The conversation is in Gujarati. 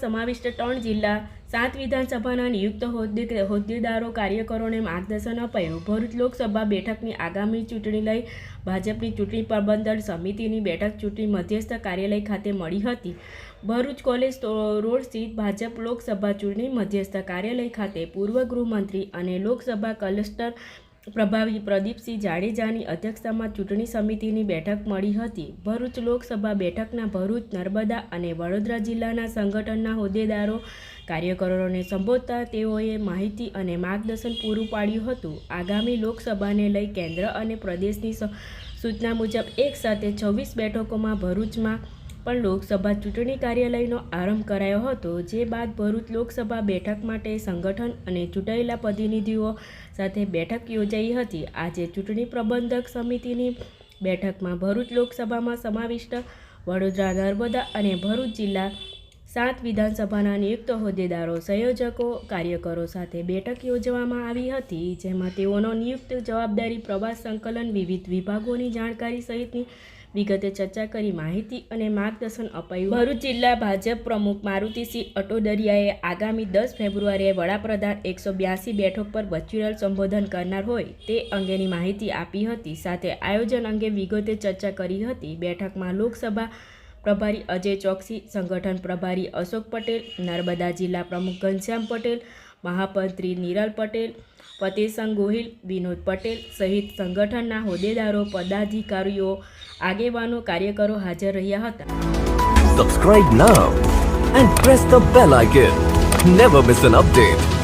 સમાવિષ્ટ ત્રણ જિલ્લા, સાત વિધાનસભાના નિયુક્ત હોદ્દે હોદ્દેદારો, કાર્યકરોને માર્ગદર્શન અપાયું. ભરૂચ લોકસભા બેઠકની આગામી ચૂંટણી લઈ ભાજપની ચૂંટણી પ્રબંધન સમિતિની બેઠક ચૂંટણી મધ્યસ્થ કાર્યાલય ખાતે મળી હતી. ભરૂચ કોલેજ રોડ સ્થિત ભાજપ લોકસભા ચૂંટણી મધ્યસ્થ કાર્યાલય ખાતે પૂર્વ ગૃહમંત્રી અને લોકસભા ક્લસ્ટર પ્રભારી પ્રદીપસિંહ જાડેજાની અધ્યક્ષતામાં ચૂંટણી સમિતિની બેઠક મળી હતી. ભરૂચ લોકસભા બેઠકના ભરૂચ, નર્મદા અને વડોદરા જિલ્લાના સંગઠનના હોદ્દેદારો, કાર્યકરોને સંબોધતા તેઓએ માહિતી અને માર્ગદર્શન પૂરું પાડ્યું હતું. આગામી લોકસભાને લઈ કેન્દ્ર અને પ્રદેશની સૂચના મુજબ એક સાથે છવ્વીસ બેઠકોમાં ભરૂચમાં પણ લોકસભા ચૂંટણી કાર્યાલયનો આરંભ કરાયો હતો, જે બાદ ભરૂચ લોકસભા બેઠક માટે સંગઠન અને ચૂંટાયેલા પ્રતિનિધિઓ સાથે બેઠક યોજાઈ હતી. આજે ચૂંટણી પ્રબંધક સમિતિની બેઠકમાં ભરૂચ લોકસભામાં સમાવિષ્ટ વડોદરા નર્મદા અને ભરૂચ જિલ્લા સાત વિધાનસભાના નિયુક્ત હોદ્દેદારો, સંયોજકો, કાર્યકરો સાથે બેઠક યોજવામાં આવી હતી, જેમાં તેઓનો નિયુક્ત જવાબદારી પ્રવાસ સંકલન વિવિધ વિભાગોની જાણકારી સહિતની વિગતે ચર્ચા કરી માહિતી અને માર્ગદર્શન અપાયું. ભરૂચ જિલ્લા ભાજપ પ્રમુખ મારુતિસિંહ અટોદરિયાએ આગામી દસ ફેબ્રુઆરીએ વડાપ્રધાન એકસો બ્યાસી બેઠક પર વર્ચ્યુઅલ સંબોધન કરનાર હોય તે અંગેની માહિતી આપી હતી. સાથે આયોજન અંગે વિગતે ચર્ચા કરી હતી. બેઠકમાં લોકસભા પ્રભારી અજય ચોકસી, સંગઠન પ્રભારી અશોક પટેલ, નર્મદા જિલ્લા પ્રમુખ ઘનશ્યામ પટેલ, મહામંત્રી નિરલ પટેલ ફતેહસંગ ગોહિલ, વિનોદ પટેલ સહિત સંગઠનના હોદ્દેદારો, પદાધિકારીઓ, આગેવાનો, કાર્યકરો હાજર રહ્યા હતા subscribe now and press the bell icon never miss an update.